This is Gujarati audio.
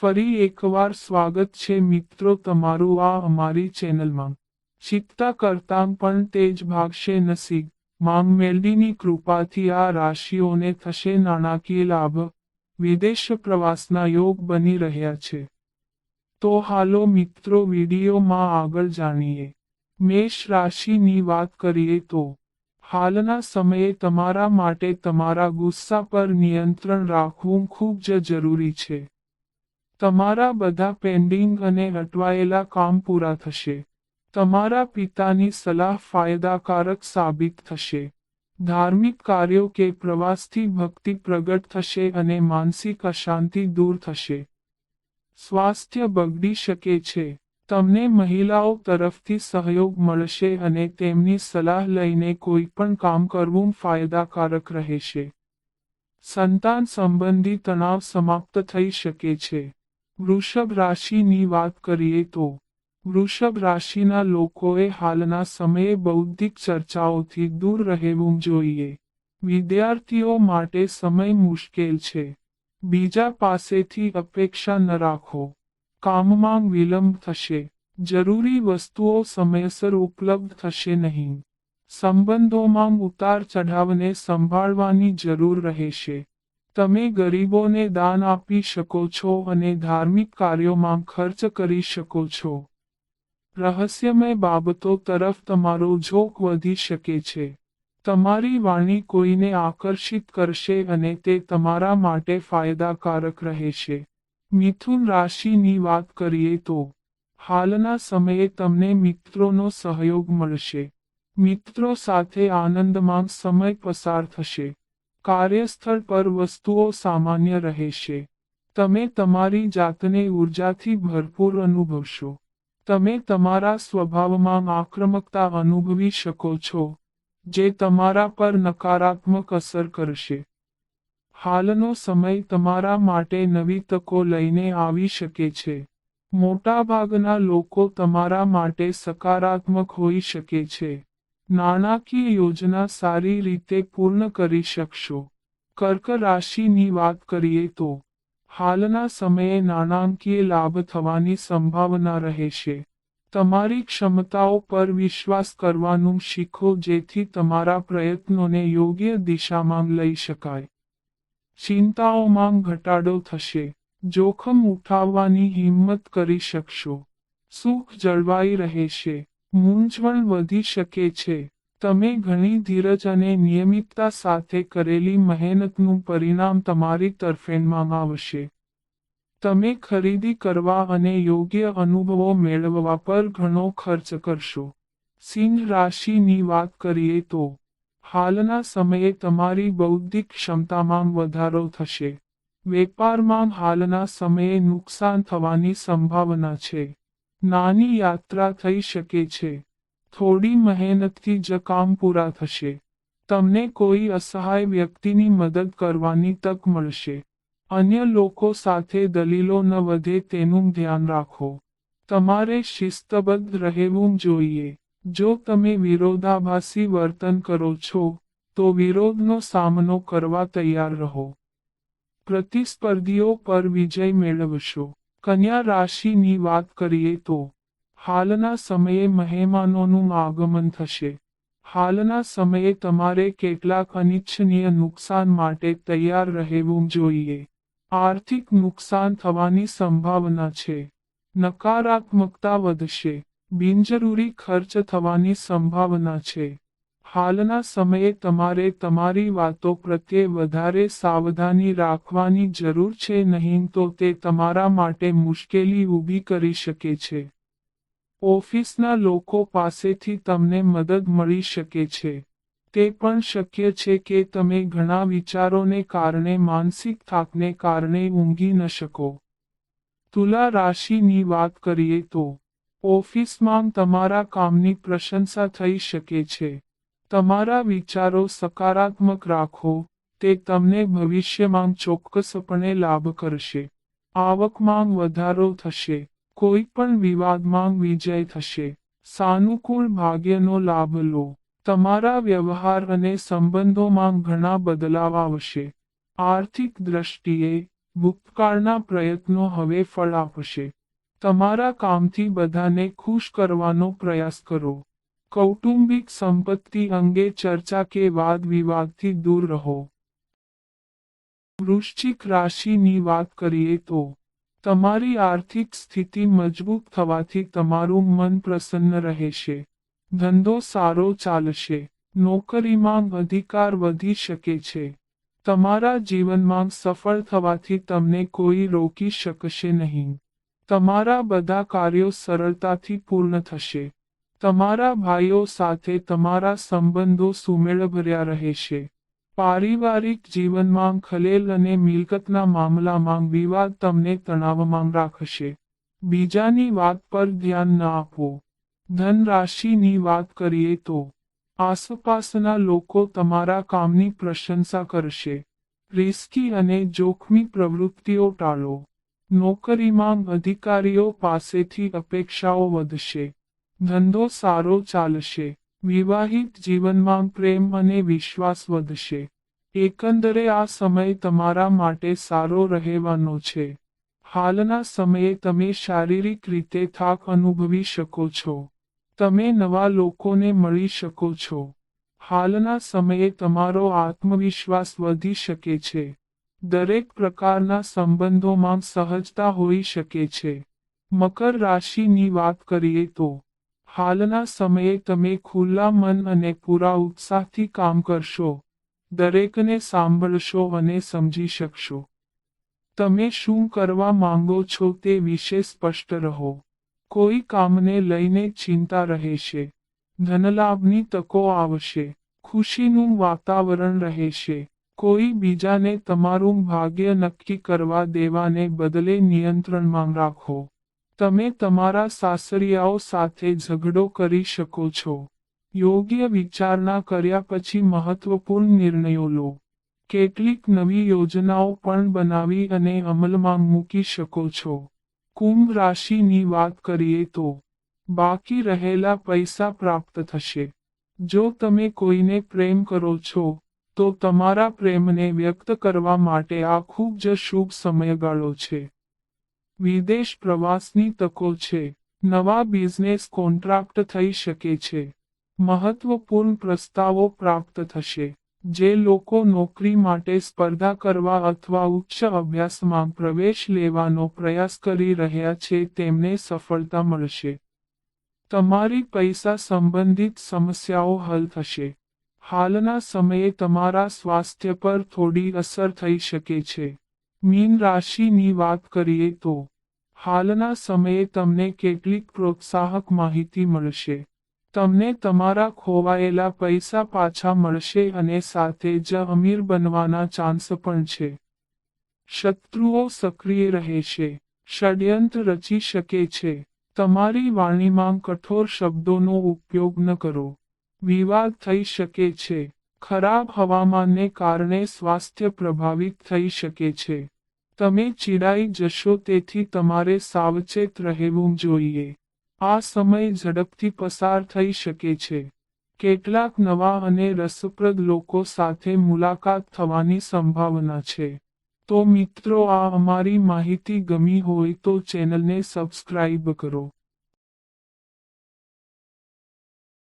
ફરી એકવાર સ્વાગત છે મિત્રો તમારું આ અમારી ચેનલમાં. ચિત્તા કરતાં પણ તેજ ભાગશે નસીબ. માંગ મેલડીની કૃપાથી આ રાશિઓને થશે નાણાકીય લાભ. વિદેશ પ્રવાસના યોગ બની રહ્યા છે. તો હાલો મિત્રો વિડીયોમાં આગળ જાણીએ. મેષ રાશિની વાત કરીએ તો, હાલના સમયે તમારા માટે તમારા ગુસ્સા પર નિયંત્રણ રાખવું ખૂબ જ જરૂરી છે. તમારા બધા પેન્ડિંગ અને અટવાયેલા કામ પૂરા થશે. તમારા પિતાની સલાહ ફાયદાકારક સાબિત થશે. ધાર્મિક કાર્યો કે પ્રવાસથી ભક્તિ પ્રગટ થશે અને માનસિક અશાંતિ દૂર થશે. સ્વાસ્થ્ય બગડી શકે છે. તમને મહિલાઓ તરફથી સહયોગ મળશે અને તેમની સલાહ લઈને કોઈ પણ કામ કરવું ફાયદાકારક રહેશે. સંતાન સંબંધી તણાવ સમાપ્ત થઈ શકે છે. વૃષભ રાશિની વાત કરીએ તો, વૃષભ રાશિના લોકોએ હાલના સમયે બૌદ્ધિક ચર્ચાઓથી દૂર રહેવું જોઈએ. વિદ્યાર્થીઓ માટે સમય મુશ્કેલ છે. બીજા પાસેથી અપેક્ષા ન રાખો. કામમાં વિલંબ થશે. જરૂરી વસ્તુઓ સમયસર ઉપલબ્ધ થશે નહીં. સંબંધોમાં ઉતાર ચઢાવને સંભાળવાની જરૂર રહેશે. તમે ગરીબોને દાન આપી શકો છો અને ધાર્મિક કાર્યોમાં ખર્ચ કરી શકો છો. રહસ્યમય બાબતો તરફ તમારો ઝોક વધી શકે છે. તમારી વાણી કોઈને આકર્ષિત કરશે અને તે તમારા માટે ફાયદાકારક રહેશે. મિથુન રાશિની વાત કરીએ તો, હાલના સમયે તમને મિત્રોનો સહયોગ મળશે. મિત્રો સાથે આનંદમાં સમય પસાર થશે. કાર્યસ્થળ પર વસ્તુઓ સામાન્ય રહેશે. તમે તમારી જાતને ઉર્જાથી ભરપૂર અનુભવશો. તમે તમારા સ્વભાવમાં આક્રમકતા અનુભવી શકો છો, જે તમારા પર નકારાત્મક અસર કરશે. હાલનો સમય તમારા માટે નવી તકો લઈને આવી શકે છે. મોટાભાગના લોકો તમારા માટે સકારાત્મક હોઈ શકે છે. નાણાકીય યોજના સારી રીતે પૂર્ણ કરી શકશો. કર્ક રાશિની વાત કરીએ તો, હાલના સમયે નાણાકીય લાભ થવાની સંભાવના રહેશે. તમારી ક્ષમતાઓ પર વિશ્વાસ કરવાનું શીખો જેથી તમારા પ્રયત્નોને યોગ્ય દિશામાં લઈ શકાય. ચિંતાઓમાં ઘટાડો થશે. જોખમ ઉઠાવવાની હિંમત કરી શકશો. સુખ જળવાઈ રહેશે. મૂંઝવણ વધી શકે છે. તમે ઘણી ધીરજ અને નિયમિતતા સાથે કરેલી મહેનતનું પરિણામ તમારી તરફેણમાં આવશે. તમે ખરીદી કરવા અને યોગ્ય અનુભવો મેળવવા પર ઘણો ખર્ચ કરશો. સિંહ રાશિની વાત કરીએ તો, હાલના સમયે તમારી બૌદ્ધિક ક્ષમતામાં વધારો થશે. વેપારમાં હાલના સમયે નુકસાન થવાની સંભાવના છે. નાની યાત્રા થઈ શકે છે. થોડી મહેનતથી જ કામ પૂરા થશે. તમને કોઈ અસહાય વ્યક્તિની મદદ કરવાની તક મળશે. અન્ય લોકો સાથે દલીલો ન વધે તેનું ધ્યાન રાખો. તમારે શિસ્તબદ્ધ રહેવું જોઈએ. જો તમે વિરોધાભાસી વર્તન કરો છો, તો વિરોધનો સામનો કરવા તૈયાર રહો. પ્રતિસ્પર્ધીઓ પર વિજય મેળવશો. કન્યા રાશિની વાત કરીએ તો હાલના સમયે મહેમાનોનું આગમન થશે. હાલના સમયે તમારે કેટલાક અનિચ્છનીય નુકસાન માટે તૈયાર રહેવું જોઈએ. આર્થિક નુકસાન થવાની સંભાવના છે. નકારાત્મકતા વધશે. બિનજરૂરી ખર્ચ થવાની સંભાવના છે. હાલના સમયે તમારે તમારી વાતો પ્રત્યે વધારે સાવધાની રાખવાની જરૂર છે નહીં તો તે તમારા માટે મુશ્કેલી ઊભી કરી શકે છે. ઓફિસના લોકો પાસેથી તમને મદદ મળી શકે છે. તે પણ શક્ય છે કે તમે ઘણા વિચારોને કારણે માનસિક થાકને કારણે ઊંઘી ન શકો. તુલા રાશિની વાત કરીએ તો, ઓફિસમાં તમારા કામની પ્રશંસા થઈ શકે છે. તમારા વિચારો સકારાત્મક રાખો, તે તમને ભવિષ્યમાં ચોક્કસપણે લાભ કરશે. આવકમાં વધારો થશે કોઈ પણ વિવાદમાં વિજય થશે. સાનુકૂળ ભાગ્યનો લાભ લો. તમારા વ્યવહાર અને સંબંધોમાં ઘણા બદલાવ આવશે. આર્થિક દ્રષ્ટિએ ભૂતકાળના પ્રયત્નો હવે ફળ આપશે. તમારા કામથી બધાને ખુશ કરવાનો પ્રયાસ કરો. કૌટુંબિક સંપત્તિ અંગે ચર્ચા કે વાદ વિવાદથી દૂર રહો. વૃશ્ચિક રાશિની વાત કરીએ તો, તમારી આર્થિક સ્થિતિ મજબૂત થવાથી તમારું મન પ્રસન્ન રહેશે. ધંધો સારો ચાલશે, નોકરીમાં અધિકાર વધી શકે છે. તમારા જીવનમાં સફળ થવાથી તમને કોઈ રોકી શકશે નહીં. તમારા બધા કાર્યો સરળતાથી પૂર્ણ થશે. તમારા ભાઈઓ સાથે તમારા સંબંધો સુમેળભર્યા રહેશે પારિવારિક જીવનમાં ખલેલ અને મિલકતના મામલામાં વિવાદ તમને તણાવમાં રાખશે. બીજાની વાત પર ધ્યાન ન આપો. ધન રાશિની વાત કરીએ તો, આસપાસના લોકો તમારા કામની પ્રશંસા કરશે. રિસ્કી અને જોખમી પ્રવૃત્તિઓ ટાળો. નોકરીમાં અધિકારીઓ પાસેથી અપેક્ષાઓ વધશે. ધંધો સારો ચાલશે. વિવાહિત જીવનમાં પ્રેમ અને વિશ્વાસ વધશે. એકંદરે આ સમય તમારા માટે સારો રહેવાનો છે. હાલના સમયે તમે શારીરિક રીતે થાક અનુભવી શકો છો. તમે નવા લોકોને મળી શકો છો. હાલના સમયે તમારો આત્મવિશ્વાસ વધી શકે છે. દરેક પ્રકારના સંબંધોમાં સહજતા હોઈ શકે છે. મકર રાશિની વાત કરીએ તો હાલના સમયે તમે ખુલ્લા મન અને પૂરા ઉત્સાહથી કામ કરશો, દરેકને સાંભળશો અને સમજી શકશો. તમે શું કરવા માંગો છો તે વિશે સ્પષ્ટ રહો. કોઈ કામને લઈને ચિંતા રહેશે. ધનલાભની તકો આવશે. ખુશીનું વાતાવરણ રહેશે. કોઈ બીજાને તમારું ભાગ્ય નક્કી કરવા દેવાને બદલે નિયંત્રણમાં રાખો. તમે તમારા સાસરિયાઓ સાથે ઝઘડો કરી શકો છો. યોગ્ય વિચારણા કર્યા પછી મહત્વપૂર્ણ નિર્ણયો લો. કેટલીક નવી યોજનાઓ પણ બનાવી અને અમલમાં મૂકી શકો છો. કુંભ રાશિની વાત કરીએ તો, બાકી રહેલા પૈસા પ્રાપ્ત થશે. જો તમે કોઈને પ્રેમ કરો છો, તો તમારા પ્રેમને વ્યક્ત કરવા માટે આ ખૂબ જ શુભ સમયગાળો છે. વિદેશ પ્રવાસની તકો છે. નવા બિઝનેસ કોન્ટ્રાક્ટ થઈ શકે છે. મહત્વપૂર્ણ પ્રસ્તાવો પ્રાપ્ત થશે. જે લોકો નોકરી માટે સ્પર્ધા કરવા અથવા ઉચ્ચ અભ્યાસમાં પ્રવેશ લેવાનો પ્રયાસ કરી રહ્યા છે તેમને સફળતા મળશે. તમારી પૈસા સંબંધિત સમસ્યાઓ હલ થશે. હાલના સમયે તમારા સ્વાસ્થ્ય પર થોડી અસર થઈ શકે છે. મીન રાશિની વાત કરીએ તો, હાલના સમયે તમને કેટલીક પ્રોત્સાહક માહિતી મળશે. તમને તમારા ખોવાયેલા પૈસા પાછા મળશે અને સાથે જ અમીર બનવાના ચાન્સ પણ છે. શત્રુઓ સક્રિય રહેશે. ષડયંત્ર રચી શકે છે. તમારી વાણીમાં કઠોર શબ્દોનો ઉપયોગ ન કરો. વિવાદ થઈ શકે છે. ખરાબ હવામાનને કારણે સ્વાસ્થ્ય પ્રભાવિત થઈ શકે છે. તમે ચીડાઈ જશો તેથી તમારે સાવચેત રહેવું જોઈએ. આ સમય ઝડપથી પસાર થઈ શકે છે. કેટલાક નવા અને રસપ્રદ લોકો સાથે મુલાકાત થવાની સંભાવના છે. તો મિત્રો, આ અમારી માહિતી ગમી હોય તો ચેનલને સબસ્ક્રાઇબ કરો.